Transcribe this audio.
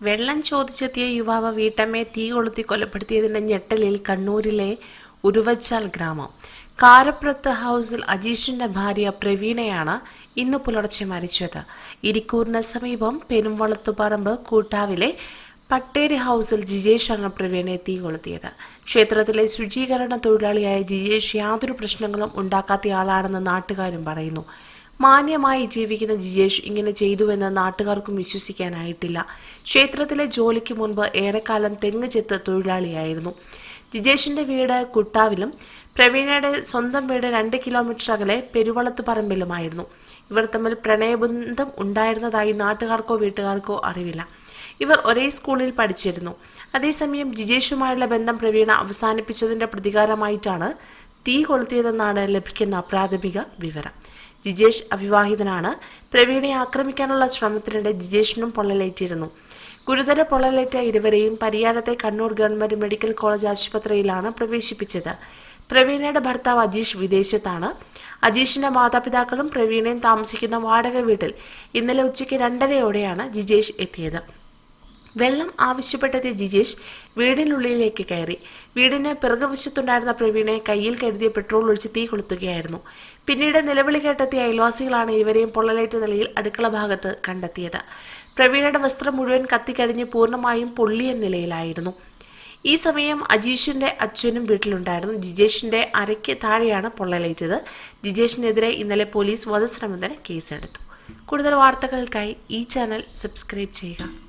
വെള്ളം ചോദിച്ചെത്തിയ യുവാവ് വീട്ടമ്മയെ തീ കൊളുത്തി കൊലപ്പെടുത്തിയതിന്റെ ഞെട്ടലിൽ കണ്ണൂരിലെ ഉരുവച്ചാൽ ഗ്രാമം. കാരപ്രത്ത് ഹൗസിൽ അജീഷിന്റെ ഭാര്യ പ്രവീണയാണ് ഇന്ന് പുലർച്ചെ മരിച്ചത്. ഇരിക്കൂറിന് സമീപം പെരുംവളത്തുപറമ്പ് കൂട്ടാവിലെ പട്ടേരി ഹൗസിൽ ജിജേഷാണ് പ്രവീണയെ തീ കൊളുത്തിയത്. ക്ഷേത്രത്തിലെ ശുചീകരണ തൊഴിലാളിയായ ജിജേഷ് യാതൊരു പ്രശ്നങ്ങളും ഉണ്ടാക്കാത്തയാളാണെന്ന് നാട്ടുകാരും പറയുന്നു. മാന്യമായി ജീവിക്കുന്ന ജിജേഷ് ഇങ്ങനെ ചെയ്തുവെന്ന് നാട്ടുകാർക്കും വിശ്വസിക്കാനായിട്ടില്ല. ക്ഷേത്രത്തിലെ ജോലിക്ക് മുൻപ് ഏറെക്കാലം തെങ്ങ് ചെത്ത് തൊഴിലാളിയായിരുന്നു. ജിജേഷിന്റെ വീട് കുട്ടാവിലും പ്രവീണയുടെ സ്വന്തം വീട് രണ്ട് കിലോമീറ്റർ അകലെ പെരുവളത്ത് പറമ്പിലുമായിരുന്നു ഇവർ തമ്മിൽ പ്രണയബന്ധം ഉണ്ടായിരുന്നതായി നാട്ടുകാർക്കോ വീട്ടുകാർക്കോ അറിവില്ല. ഇവർ ഒരേ സ്കൂളിൽ പഠിച്ചിരുന്നു. അതേസമയം ജിജേഷുമായുള്ള ബന്ധം പ്രവീണ അവസാനിപ്പിച്ചതിന്റെ പ്രതികാരമായിട്ടാണ് തീ കൊളുത്തിയതെന്നാണ് ലഭിക്കുന്ന പ്രാഥമിക വിവരം. ജിജേഷ് അവിവാഹിതനാണ്. പ്രവീണയെ ആക്രമിക്കാനുള്ള ശ്രമത്തിനിടെ ജിജേഷിനും പൊള്ളലേറ്റിരുന്നു ഗുരുതര പൊള്ളലേറ്റ ഇരുവരെയും പരിയാരത്തെ കണ്ണൂർ ഗവൺമെന്റ് മെഡിക്കൽ കോളേജ് ആശുപത്രിയിലാണ് പ്രവേശിപ്പിച്ചത്. പ്രവീണയുടെ ഭർത്താവ് അജീഷ് വിദേശത്താണ്. അജീഷിന്റെ മാതാപിതാക്കളും പ്രവീണയും താമസിക്കുന്ന വാടക വീട്ടിൽ ഇന്നലെ ഉച്ചയ്ക്ക് രണ്ടരയോടെയാണ് ജിജേഷ് എത്തിയത്. വെള്ളം ആവശ്യപ്പെട്ടെത്തിയ ജിജേഷ് വീടിനുള്ളിലേക്ക് കയറി. വീടിന് പിറകുവശത്തുണ്ടായിരുന്ന പ്രവീണെ കയ്യിൽ കരുതിയ പെട്രോൾ ഒഴിച്ച് തീ കൊളുത്തുകയായിരുന്നു. പിന്നീട് നിലവിളി കേട്ടെത്തിയ അയൽവാസികളാണ് ഇവരെയും പൊള്ളലേറ്റ നിലയിൽ അടുക്കള ഭാഗത്ത് കണ്ടെത്തിയത്. പ്രവീണയുടെ വസ്ത്രം മുഴുവൻ കത്തിക്കഴിഞ്ഞ് പൂർണമായും പൊള്ളിയ നിലയിലായിരുന്നു. ഈ സമയം അജീഷിന്റെ അച്ഛനും വീട്ടിലുണ്ടായിരുന്നു. ജിജേഷിന്റെ അരയ്ക്ക് താഴെയാണ് പൊള്ളലേറ്റത്. ജിജേഷിനെതിരെ ഇന്നലെ പോലീസ് വധശ്രമത്തിന് കേസെടുത്തു. കൂടുതൽ വാർത്തകൾക്കായി ഈ ചാനൽ സബ്സ്ക്രൈബ് ചെയ്യുക.